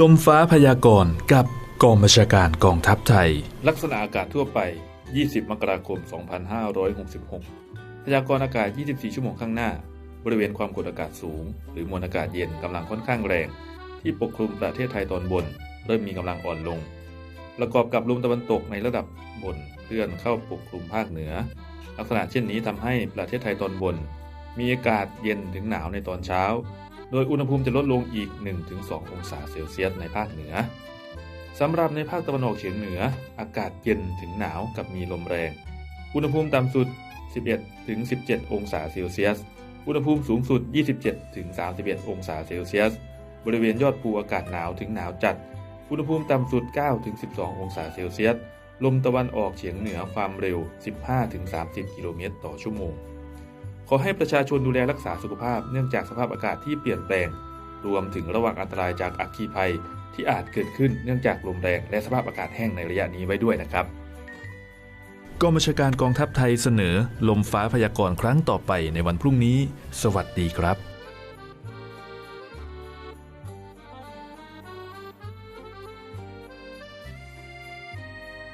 ลมฟ้าพยากรณ์กับกองบัญชาการกองทัพไทย ลักษณะอากาศทั่วไป 20 มกราคม 2566 พยากรณ์อากาศ 24 ชั่วโมงข้างหน้า บริเวณความกดอากาศสูง หรือมวลอากาศเย็นกำลังค่อนข้างแรง ที่ปกคลุมประเทศไทยตอนบน เริ่มมีกำลังอ่อนลง ประกอบกับลมตะวันตกในระดับบนเคลื่อนเข้าปกคลุมภาคเหนือ ลักษณะเช่นนี้ทำให้ประเทศไทยตอนบน มีอากาศเย็นถึงหนาวในตอนเช้า โดยอุณหภูมิจะลดลงอีก 1-2 องศาเซลเซียสในภาคเหนือสำหรับในภาคตะวันออกเฉียงเหนือ อากาศเย็นถึงหนาวกับมีลมแรง อุณหภูมิต่ำสุด 11ถึง17 องศาเซลเซียส อุณหภูมิสูงสุด 27ถึง31 องศาเซลเซียส บริเวณยอดภูอากาศหนาวถึงหนาวจัด อุณหภูมิต่ำสุด9ถึง12 องศาเซลเซียส ลมตะวันออกเฉียงเหนือความเร็ว 15ถึง30 กิโลเมตรต่อชั่วโมง ขอให้ประชาชนดูแลรักษาสุขภาพเนื่องจากสภาพอากาศที่เปลี่ยนแปลง รวมถึงระวังอันตรายจากอัคคีภัยที่อาจเกิดขึ้นเนื่องจากลมแรงและสภาพอากาศแห้งในระยะนี้ไว้ด้วยนะครับกองบัญชาการกองทัพไทยเสนอ ลมฟ้าพยากรณ์ครั้งต่อไปในวันพรุ่งนี้ สวัสดีครับ